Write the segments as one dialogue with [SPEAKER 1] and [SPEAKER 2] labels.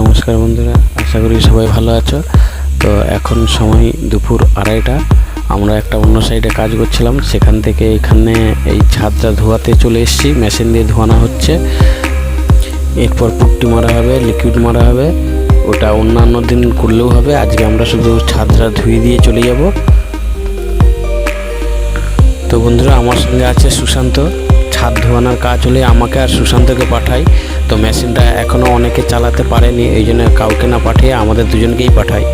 [SPEAKER 1] নমস্কার বন্ধুরা, আশা করি সবাই ভালো আছো। তো এখন সময় দুপুর আড়াইটা। আমরা একটা অন্য সাইডে কাজ করছিলাম, সেখান থেকে এখানে এই ছাদটা ধোয়াতে চলে এসেছি মেশিন দিয়ে ধোয়ানো হচ্ছে। এরপর পুট্টি মারা হবে লিকুইড মারা হবে, ওটা অন্যান্য দিন করলেও হবে। আজকে আমরা শুধু ছাদটা ধুয়ে দিয়ে চলে যাব। তো বন্ধুরা, আমার সঙ্গে আছে সুশান্ত। ছাদ ধোয়ানোর কাজ হলে আমাকে আর সুশান্তকে পাঠাই। তো মেশিনটা এখনও অনেকে চালাতে পারেনি, এই জন্য কাউকে না পাঠিয়ে আমাদের দুজনকেই পাঠাই।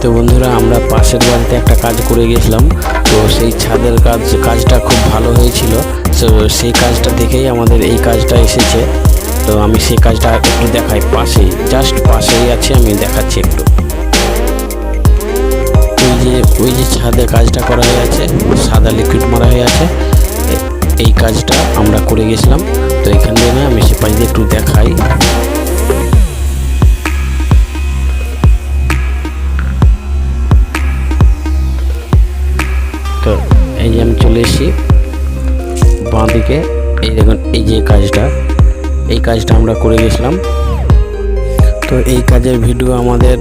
[SPEAKER 1] তো বন্ধুরা, আমরা পাশের বাড়িতে একটা কাজ করে গেছিলাম, তো সেই ছাদের কাজ, কাজটা খুব ভালো হয়েছিল। তো সেই কাজটা দেখেই আমাদের এই কাজটা এসেছে। তো আমি সেই কাজটা একটু দেখাই পাশেই জাস্ট পাশেই আছে, আমি দেখাচ্ছি একটু। ওই যে ওই যে ছাদে কাজটা করা হয়ে আছে, সাদা লিকুইড মারা হয়ে আছে এই কাজটা আমরা করে গেছিলাম। তো এখান দিয়ে আমি সে পাশ দিয়ে একটু দেখাই। তো এই যে আমি চলে এসেছি বাঁ দিকে এই দেখুন, এই যে কাজটা। এই কাজটা আমরা করে গেছিলাম। তো এই কাজের ভিডিও আমাদের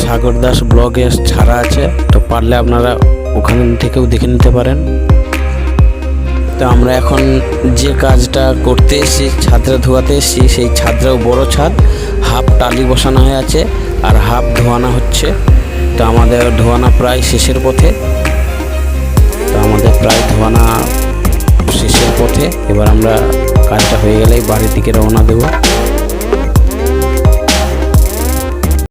[SPEAKER 1] সাগর দাস ব্লগে ছাড়া আছে। তো পারলে আপনারা ওখান থেকেও দেখে নিতে পারেন। তো আমরা এখন যে কাজটা করতে এসেছি ছাদরা ধোয়াতে এসেছি, সেই ছাদরাও বড় ছাদ। হাফ টালি বসানো হয়ে আছে আর হাফ ধোয়ানো হচ্ছে। তো আমাদের ধোয়ানা প্রায় শেষের পথে। তো আমাদের প্রায় ধোয়ানা শেষের পথে। এবার আমরা কাজটা হয়ে গেলেই বাড়ির দিকে রওনা দেবো।